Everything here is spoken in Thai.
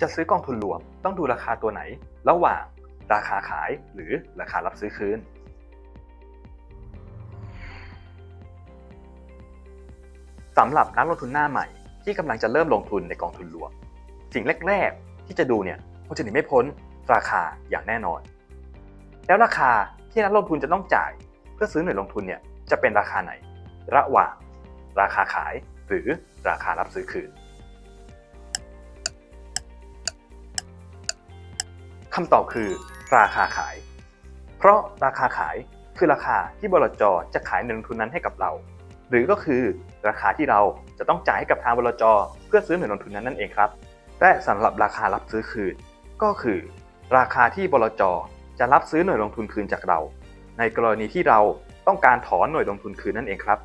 จะซื้อกองทุนรวมต้องดูราคาตัวไหน ระหว่างราคาขายหรือราคารับซื้อคืน สำหรับนักลงทุนหน้าใหม่ ที่กำลังจะเริ่มลงทุนในกองทุนรวม สิ่งแรก ๆ ที่จะดูเนี่ยคงจะหนีไม่พ้นราคาอย่างแน่นอน แล้วราคาที่นักลงทุนจะต้องจ่ายเพื่อซื้อหน่วยลงทุนเนี่ยจะเป็นราคาไหน ระหว่างราคาขายหรือราคารับซื้อคืน คำตอบคือ ราคาขาย เพราะราคาขายคือราคาที่บลจจะขายหน่วยลงทุนนั้นให้กับเรา หรือก็คือราคาที่เราจะต้องจ่ายให้กับทางบลจเพื่อซื้อหน่วยลงทุนนั้นนั่นเองครับและสำหรับราคารับซื้อคืน ก็คือ ราคาที่บลจจะรับซื้อหน่วยลงทุนคืนจากเรา ในกรณีที่เราต้องการถอนหน่วยลงทุนคืนนั่นเองครับ